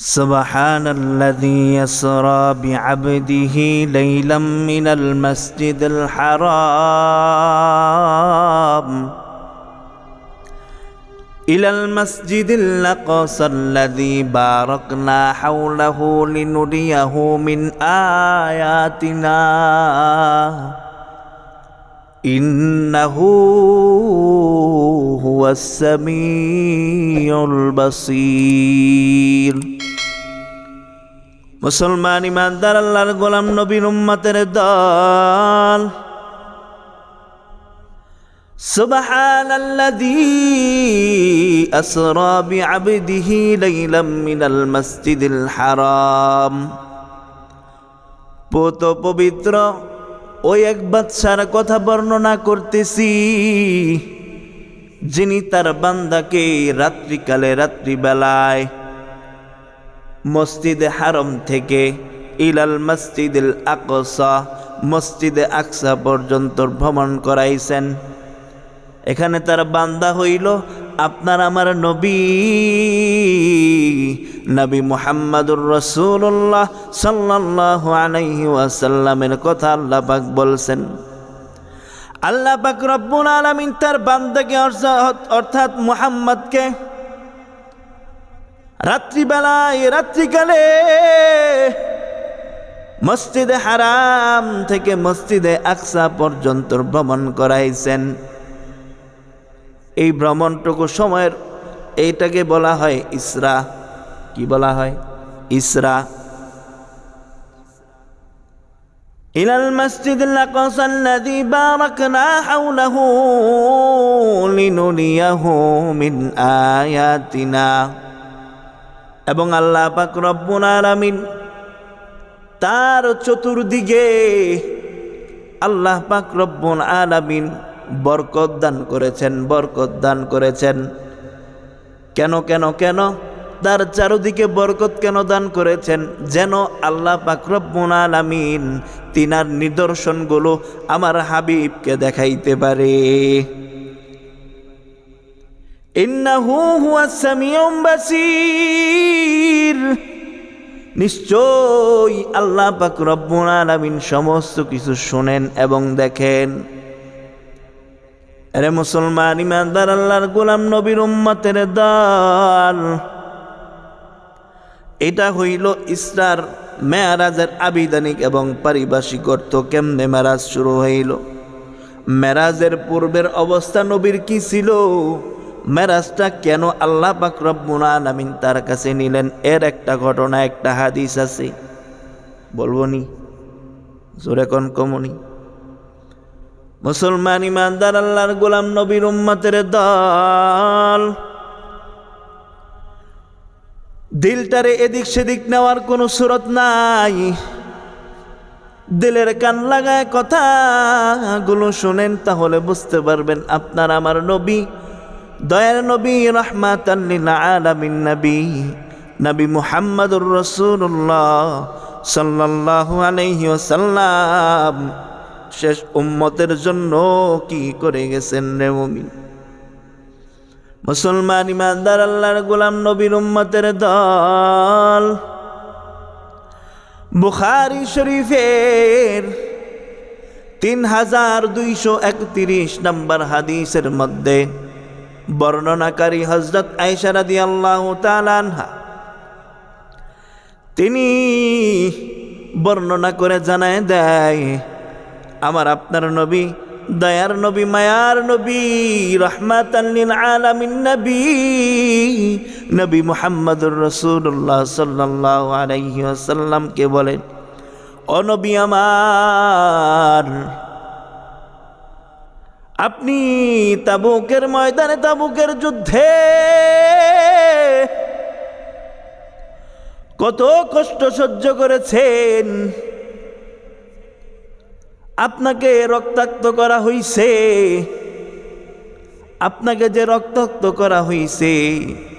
سبحان الذي يسرى بعبده ليلا من المسجد الحرام. إلى المسجد الأقصى الذي باركنا حوله لنريه من آياتنا. إنه هو السميع البصير মুসলমান ইমানদার আল্লাহর গোলাম নবীর উম্মতের দল سبحان الذي أسرى بعبده ليلا من المسجد الحرام পোত পবিত্র ওই এক বাদশার কথা বর্ণনা করতেছি, যিনি তার বান্দাকে রাত্রিকালে রাত্রিবেলায় মসজিদে হারম থেকে ইলাল মসজিদুল আকসা, মসজিদে আকসা পর্যন্ত ভ্রমণ করাইছেন। এখানে তার বান্দা হইল আপনার আমার নবী নবী মুহাম্মাদুর রসুল্লাহ সাল্লাহ আলাইহি ওয়াসাল্লামের কথা আল্লাহ পাক বলছেন। আল্লাহ পাক রব্বুল আলামিন তার বান্দাকে অর্থাৎ- মুহাম্মদকে রাত্রিবেলায়, রাত্রিকালে মসজিদে হারাম থেকে মসজিদে আকসা পর্যন্ত ভ্রমণ করাইছেন। এই ভ্রমণটুকু সময়ের এইটাকে বলা হয় ইসরা কি বলা হয় ইসরা إلى المسجد الأقصى الذي باركنا حوله لنريه من آياتنا এবং আল্লাহ পাক রব্বুল আলামিন তার চতুর্দিকে আল্লাহ পাক রব্বুল আলামিন বরকত দান করেছেন, বরকত দান করেছেন। কেন কেন কেন? তার চারদিকে বরকত কেন দান করেছেন? যেন আল্লাহ পাক রব্বুল আলামিন তিনার নিদর্শনগুলো আমার হাবিবকে দেখাইতে পারে। নিশ্চয়ই আল্লাহ পাক রব্বুল সমস্ত কিছু শোনেন এবং দেখেন। আরে মুসলমান ইমানদার, আল্লাহর গোলাম নবীর উম্মতের দল। এটা হইল ইসরার মেয়ারাজের আবিধানিক এবং পারিভাষিক অর্থ কেমনে মেরাজ শুরু হইল? মেরাজের পূর্বের অবস্থা নবীর কি ছিল? মেরাজটা কেন আল্লাহ পাক রব্বুল আলামিন তার কাছে নিলেন? এর একটা ঘটনা, একটা হাদিস আছে। বলবনি জোরে কোন কমনি মুসলমান ইমানদার আল্লাহর গোলাম নবীর উম্মতের দল। দিলটারে এদিক সেদিক নেওয়ার কোনো সুরত নাই। দিলের কান লাগায় কথাগুলো শোনেন, তাহলে বুঝতে পারবেন আপনার আমার নবী দয়ার নবী আলামিন নবী নবী মুহাম্মদুর রসুল্লাহ সাল্লাল্লাহু আলাইহি ওয়াসাল্লাম। শেষ উম্মতের জন্য কি করে গেছেন রে মুমিন? মুসলমান ইমানদার আল্লাহর গোলাম নবীর উম্মতের দল। বুখারি শরীফের তিন হাজার দুইশো একত্রিশ নম্বর হাদিসের মধ্যে বর্ণনাকারী হজরত আয়সা রাদি আল্লাহ তালানহা তিনি বর্ণনা করে জানায় দেয় আমার আপনার নবী, দয়ার নবী, মায়ার নবী রহমাতাল্লিল আলামিন নবী নবী মুহাম্মদুর রসুল্লাহ আলাইহি ওয়াসাল্লামকে বলেন, ও নবী আমার, আপনি তাবুকের ময়দানে তাবুকের যুদ্ধে কত কষ্ট সহ্য করেছেন আপনাকে রক্তাক্ত করা হইছে। আপনাকে যে রক্তাক্ত করা হইছে,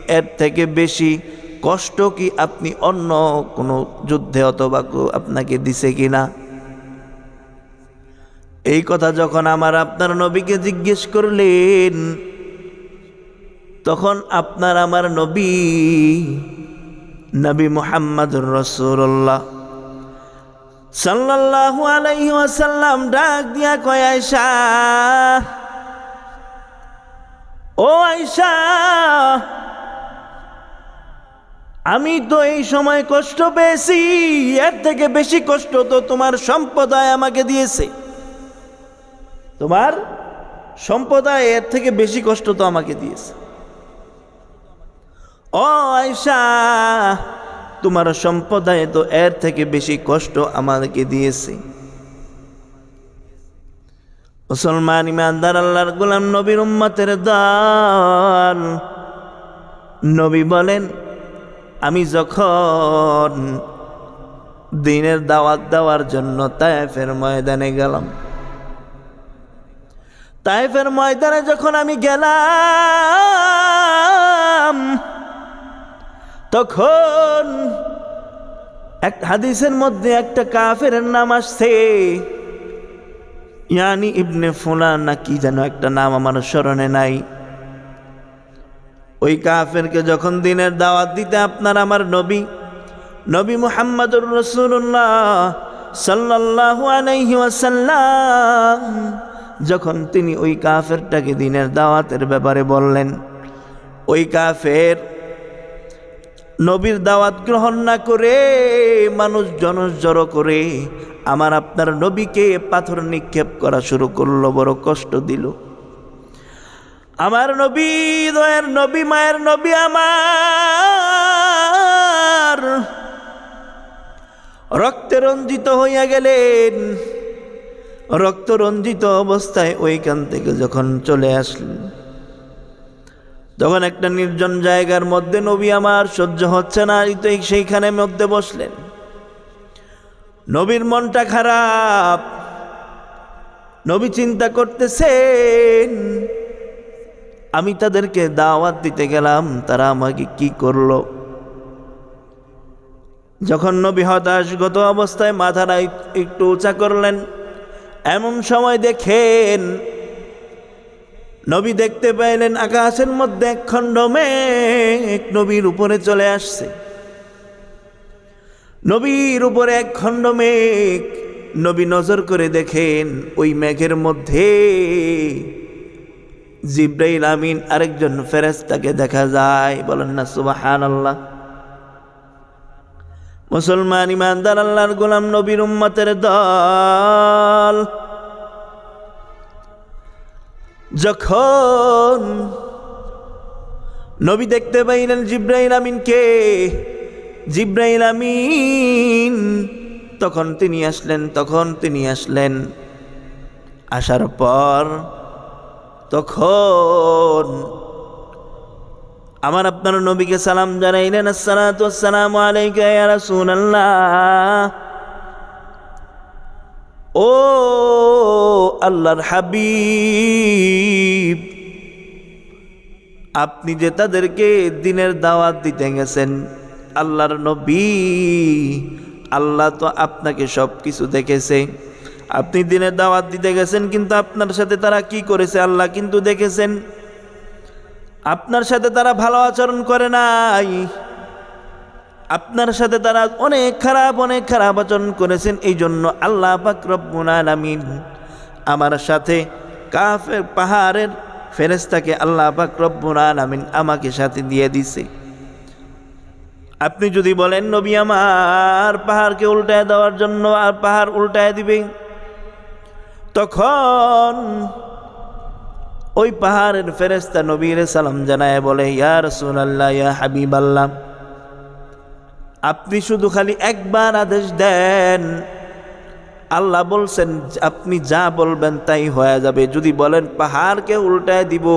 এর থেকে বেশি কষ্ট কি আপনি অন্য কোনো যুদ্ধে অথবা কো- আপনাকে দিছে কিনা? এই কথা যখন আমার আপনার নবীকে জিজ্ঞেস করলেন, তখন আপনার আমার নবী নবী মুহাম্মদুর রসুল্লাহ সাল্লাল্লাহু আলাইহি ওয়াসাল্লাম ডাক দিয়া কয় আয়সা ও আয়সা আমি তো এই সময় কষ্ট পেয়েছি, এর থেকে বেশি কষ্ট তো তোমার সম্প্রদায় আমাকে দিয়েছে। তোমার সম্প্রদায় এর থেকে বেশি কষ্ট তো আমাকে দিয়েছে। ও আয়সা তোমার সম্প্রদায় তো এর থেকে বেশি কষ্ট আমাদেরকে দিয়েছে। মুসলমান ইমানদার, আল্লাহর গোলাম নবীর উম্মতের দল। নবী বলেন, আমি যখন দিনের দাওয়াত দেওয়ার জন্য তায়েফের ময়দানে গেলাম, তায়েফের ময়দানে যখন আমি গেলাম তখন এক হাদিসের মধ্যে একটা কাফের নাম আসছে। ইয়ানি ইবনে ফুলান না কি যেন একটা নাম আমার স্মরণে নাই। ওই কাফেরকে যখন দিনের দাওয়াত দিতে আপনার আমার নবী নবী মুহাম্মদুর রসুল্লাহ সাল্লাল্লাহু আলাইহি যখন তিনি ওই কাফেরটাকে দিনের দাওয়াতের ব্যাপারে বললেন, ওই কাফের নবীর দাওয়াত গ্রহণ না করে, মানুষ জনজড়ো করে, আমার আপনার নবীকে পাথর নিক্ষেপ করা শুরু করল, বড় কষ্ট দিল। আমার নবী, দয়ের নবী, মায়ের নবী আমার রক্তে রঞ্জিত হইয়া গেলেন। রক্ত রঞ্জিত অবস্থায় ওইখান থেকে যখন চলে আসলেন। তখন একটা নির্জন জায়গার মধ্যে নবী আমার সহ্য হচ্ছে না তো সেইখানে মধ্যে বসলেন। নবীর মনটা খারাপ। নবী চিন্তা করতেছেন, আমি তাদেরকে দাওয়াত দিতে গেলাম, তারা আমাকে কি করল? যখন নবী হতাশগত অবস্থায় মাথাটা একটু উঁচা করলেন, এমন সময় দেখেন নবী দেখতে পাইলেন আকাশের মধ্যে এক খণ্ড মেঘ নবীর উপরে চলে আসছে। নবীর উপরে এক খণ্ড মেঘ নবী নজর করে দেখেন ওই মেঘের মধ্যে জিব্রাইল আমিন আরেকজন ফেরেস্তাকে দেখা যায়। বলেন না সুবাহান আল্লাহ মুসলমান ইমানদার আল্লাহর গোলাম নবীর উম্মতের দল। যখন নবী দেখতে পাইলেন জিব্রাইল আমিনকে, জিব্রাইল আমিন, তখন তিনি আসলেন, তখন তিনি আসলেন। আসার পর তখন আমার আপনার নবীকে সালাম জানাইলেন, আসসালাতু আলাইকা রাসূলুল্লাহ। ও আল্লাহর হাবিব, আপনি যে তাদেরকে দিনের দাওয়াত দিতে গেছেন, আল্লাহর নবী, আল্লাহ তো আপনাকে সব কিছু দেখেছে। আপনি দিনের দাওয়াত দিতে গেছেন, কিন্তু আপনার সাথে তারা কি করেছে আল্লাহ কিন্তু দেখেছেন। আপনার সাথে তারা ভালো আচরণ করে নাই। আপনার সাথে তারা অনেক খারাপ অনেক খারাপ আচরণ করেছেন এই জন্য আল্লাহ আলামিন আমার সাথে কাফের পাহাড়ের ফেরেস্তাকে আল্লাহ আলামিন আমাকে সাথে দিয়ে দিছে। আপনি যদি বলেন, নবী আমার পাহাড়কে উল্টায় দেওয়ার জন্য আর পাহাড় উল্টায় দিবে? তখন ওই পাহাড়ের ফেরেস্তা নবীর সালাম জানায় বলে, ইয়া রসুলাল্লাহ, ইয়া হাবিব আল্লাহ আপনি শুধু খালি একবার আদেশ দেন। আল্লাহ বলছেন, আপনি যা বলবেন তাই হয়ে যাবে। যদি বলেন পাহাড়কে উল্টায় দিব,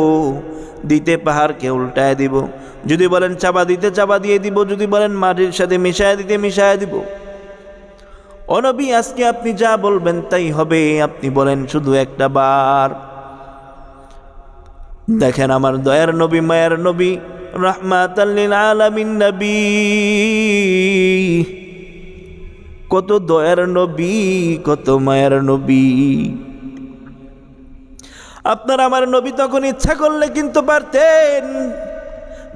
দিতে পাহাড়কে উল্টায় দিব। যদি বলেন চাপা দিতে চাপা দিয়ে দিব, যদি বলেন মাটির সাথে মিশায় দিতে মিশায় দিব। অনবী আজকে আপনি যা বলবেন তাই হবে। আপনি বলেন শুধু একটা বার। দেখেন আমার দয়ার নবী, মায়ের নবী রহমাত আলামিন নবী। কত দয়ার নবী, কত মায়ার নবী। আপনার আমার নবী তখন ইচ্ছা করলে কিন্তু পারতেন,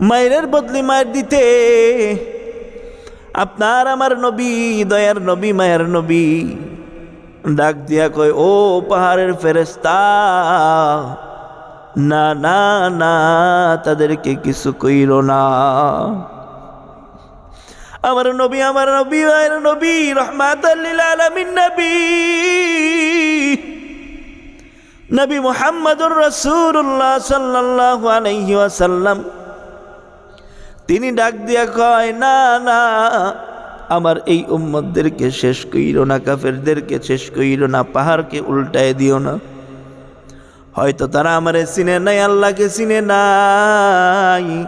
মায়ের বদলি মায়ের দিতে। আপনার আমার নবী, দয়ার নবী, মায়ের নবী। ডাক দিয়া কয়, ও পাহাড়ের ফেরেস্তা না না না, তাদেরকে কিছু কইল না। আমার নবী আমার নবী মায়ের নবী রহমাত নবী। নবী মুহাম্মদুর রাসূলুল্লাহ সাল্লাল্লাহু আলাইহি ওয়াসাল্লাম। তিনি ডাক দিয়া কয়, না না, আমার এই উম্মদদেরকে শেষ কইল না, কাফেরদেরকে শেষ কইল না, পাহাড়কে উল্টায় দিও না। হয়তো তারা আমারে চিনে নাই, আল্লাহকে চিনে নাই।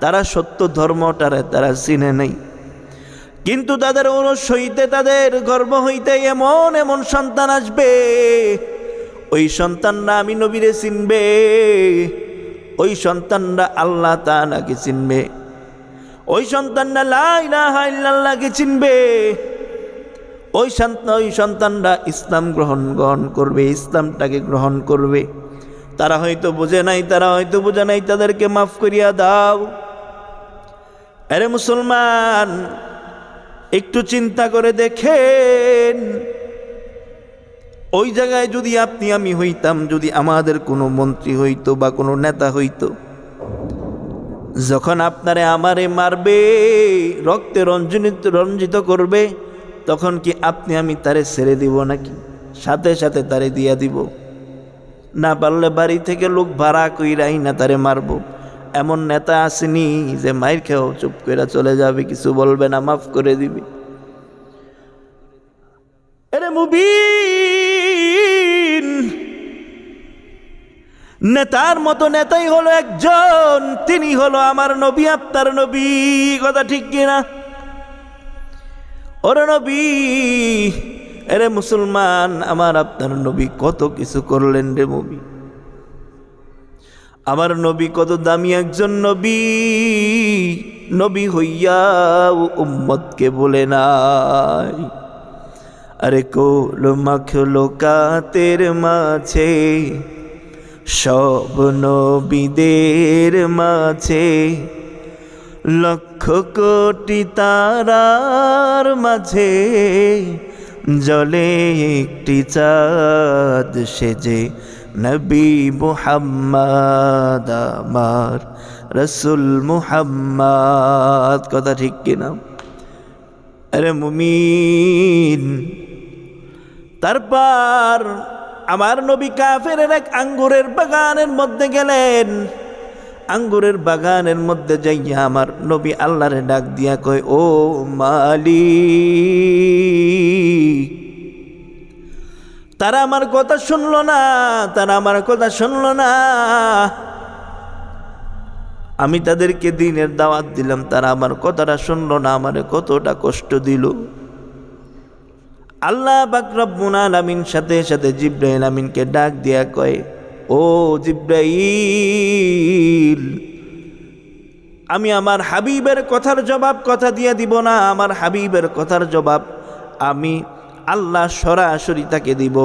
তারা সত্য ধর্মটারে তারা চিনে নাই। কিন্তু তাদের অনুস হইতে তাদের গর্ব হইতে এমন এমন সন্তান আসবে। ওই সন্তানরা আমি নবীরে চিনবে। ওই সন্তানরা আল্লাহ তাআলাকে চিনবে। ওই সন্তানরা লাইলাহাইল্লাহকে চিনবে। ওই সন্তান ওই সন্তানরা ইসলাম গ্রহণ গ্রহণ করবে, ইসলামটাকে গ্রহণ করবে। তারা হয়তো বোঝে নাই, তারা হয়তো বোঝে নাই, তাদেরকে মাফ করিয়া দাও। আরে মুসলমান, একটু চিন্তা করে দেখেন। ওই জায়গায় যদি আপনি, আমি হইতাম, যদি আমাদের কোনো মন্ত্রী হইতো বা কোনো নেতা হইতো, যখন আপনারে আমারে মারবে, রক্তে রঞ্জনিত রঞ্জিত করবে তখন কি আপনি আমি তারে ছেড়ে দিব নাকি? সাথে সাথে তারে দিয়া দিব। না পারলে বাড়ি থেকে লোক ভাড়া কইরাই না তারে মারবো। এমন নেতা আসেনি যে মায়ের খেয়েও চুপ করে চলে যাবে, কিছু বলবে না, মাফ করে দিবি। এরে মুবিন! নেতার মতো নেতাই হলো একজন, তিনি হলো আমার নবী, আপনার নবী, কথা ঠিক কিনা? ওরে নবী, এরে মুসলমান, আমার আপনার নবী কত কিছু করলেন রে নবী। আমার নবী কত দামি একজন নবী নবী হইয়া উম্মতকে বলে নাই। আরে কোল মাখলো কাতের মাঝে, সব নবীদের মাঝে লক্ষ কোটি তারার মাঝে জলে একটি চাঁদ সেজে, নবী মুহাম্মদ আমার রসুল মুহাম্মদ। কথা ঠিক কিনা আরে মুমিন, তারপর আমার নবী কাফের এক আঙ্গুরের বাগানের মধ্যে গেলেন। আঙ্গুরের বাগানের মধ্যে যাইয়া আমার নবী আল্লাহরে ডাক দিয়া কয়, ও মালি তারা আমার কথা শুনল না, তারা আমার কথা শুনলো না। আমি তাদেরকে দিনের দাওয়াত দিলাম, তারা আমার কথাটা শুনল না, আমার কতটা কষ্ট দিল। আল্লাহ বাকরব্বুল আলামিন সাথে সাথে জিব্রাইল আমিনকে ডাক দিয়া কয় ও জিব্রাইল, আমি আমার হাবিবের কথার জবাব কথা দিয়ে দিব না, আমার হাবিবের কথার জবাব আমি আল্লাহ সরাসরি তাকে দিব।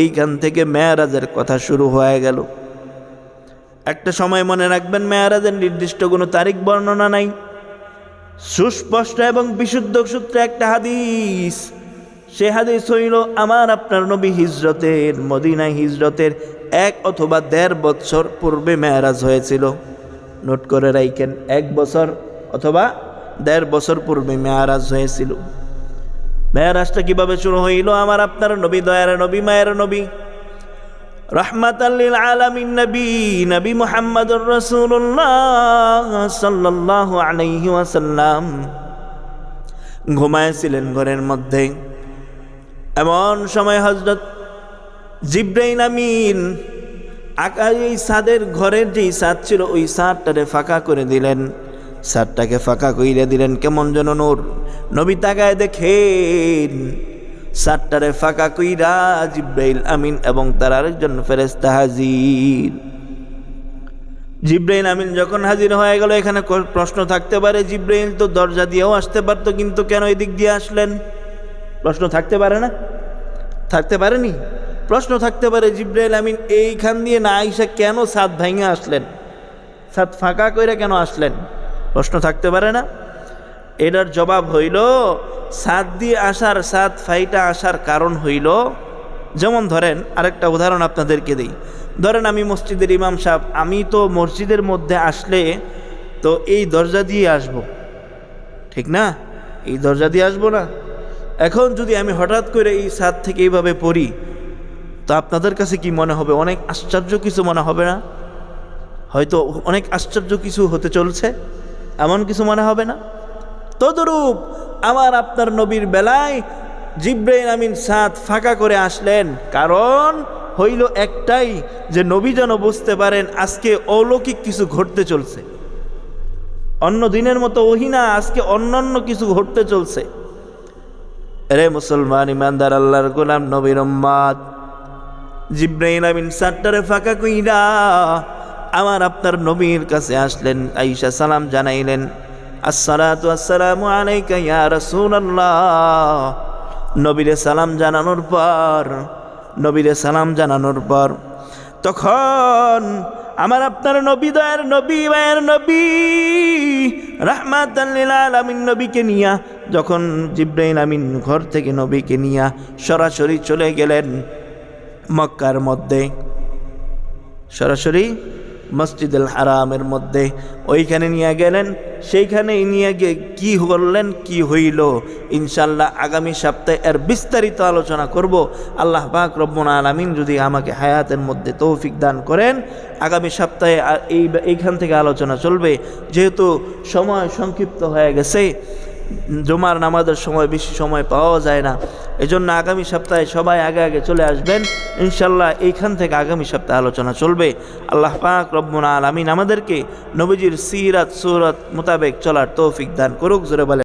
এইখান থেকে মেয়ারাজের কথা শুরু হয়ে গেল। একটা সময় মনে রাখবেন, মেয়ারাজের নির্দিষ্ট কোনো তারিখ বর্ণনা নাই। সুস্পষ্ট এবং বিশুদ্ধ সূত্রে একটা হাদিস। সে হাদিস হইল, আমার আপনার নবী হিজরতের মদিনা হিজরতের এক অথবা দেড় বছর পূর্বে মেয়ারাজ হয়েছিল। নোট করে রাইখেন, এক বছর অথবা দেড় বছর পূর্বে মেয়ারাজ হয়েছিল। মেয়ারাজটা কীভাবে শুরু হইল? আমার আপনার নবী, দয়ার নবী, মায়ের নবী। রহমাতাল্লিল আলামিন, নবী নবী মুহাম্মদুর রাসূলুল্লাহ সাল্লাল্লাহু ঘরের মধ্যে। এমন সময় হজরত জিব্রাইল আমিন, আকাশ এই সাদের ঘরের যেই সাদ ছিল, ওই সাদটারে ফাঁকা করে দিলেন। সাদটাকে ফাঁকা কইরে দিলেন, কেমন যেন নূর, নবী তাকায় দেখেন। সাতটারে ফাঁকা কইরা জিব্রাইল আমিন এবং তার আরেকজন ফেরেস্তা হাজির। জিব্রাইল আমিন যখন হাজির হয়ে গেল, এখানে প্রশ্ন থাকতে পারে, জিব্রাইল তো দরজা দিয়েও আসতে পারতো, কিন্তু কেন এদিক দিয়ে আসলেন? প্রশ্ন থাকতে পারে না? থাকতে পারেনি? প্রশ্ন থাকতে পারে, জিব্রাইল আমিন, এইখান দিয়ে না আইসা কেন সাত ভাঙে আসলেন? সাত ফাঁকা কইরা কেন আসলেন? প্রশ্ন থাকতে পারে না। এটার জবাব হইল, সাত দিয়ে আসার, সাত ফাইটা আসার কারণ হইল, যেমন ধরেন, আরেকটা উদাহরণ আপনাদেরকে দিই। ধরেন আমি মসজিদের ইমাম সাহেব, আমি তো মসজিদের মধ্যে আসলে তো এই দরজা দিয়ে আসব। ঠিক না? এই দরজা দিয়ে আসব না। এখন যদি আমি হঠাৎ করে এই সাত থেকে এইভাবে পড়ি তো আপনাদের কাছে কি মনে হবে? অনেক আশ্চর্য কিছু মনে হবে না? হয়তো অনেক আশ্চর্য কিছু হতে চলছে। এমন কিছু মনে হবে না? তদরূপ আমার আপনার নবীর বেলায় জিব্রাইল আমিন সাত ফাঁকা করে আসলেন। কারণ হইল একটাই যে নবী যেন বুঝতে পারেন আজকে অলৌকিক কিছু ঘটতে চলছে। অন্য দিনের মতো ওহিনা আজকে অন্যান্য কিছু ঘটতে চলছে। রে মুসলমান ইমানদার, আল্লাহর গোলাম, নবীর উম্মাদ। জিব্রাইল আমিন সাতটারে ফাঁকা কইরা আমার আপনার নবীর কাছে আসলেন আইসা সালাম জানাইলেন। আসসালাতু আসসালামু আলাইকা ইয়া রাসূলুল্লাহ। নবীরে সালাম জানানোর পর, নবীরে সালাম জানানোর পর তখন আমার আপনার নবী দয়ার নবী, মায়ের নবী রাহমাত আলামিন নবীকে নিয়া যখন জিব্রাইল আমিন ঘর থেকে নবীকে নিয়া সরাসরি চলে গেলেন মক্কার মধ্যে, সরাসরি মসজিদুল হারামের মধ্যে। ওইখানে নিয়ে গেলেন সেইখানে নিয়ে গিয়ে কী করলেন, কি হইল ইনশাল্লাহ আগামী সপ্তাহে এর বিস্তারিত আলোচনা করব। আল্লাহ পাক রব্বুল আলামিন যদি আমাকে হায়াতের মধ্যে তৌফিক দান করেন, আগামী সপ্তাহে এই এইখান থেকে আলোচনা চলবে। যেহেতু সময় সংক্ষিপ্ত হয়ে গেছে জুমার নামাজের সময় বেশি সময় পাওয়া যায় না। এজন্য আগামী সপ্তাহে সবাই আগে আগে চলে আসবেন। ইনশাল্লাহ এইখান থেকে আগামী সপ্তাহে আলোচনা চলবে। আল্লাহ পাক রব্বুল আলামিন আমাদেরকে নবীজির সিরাত সুরত মোতাবেক চলার তৌফিক দান করুক, জোরে বলে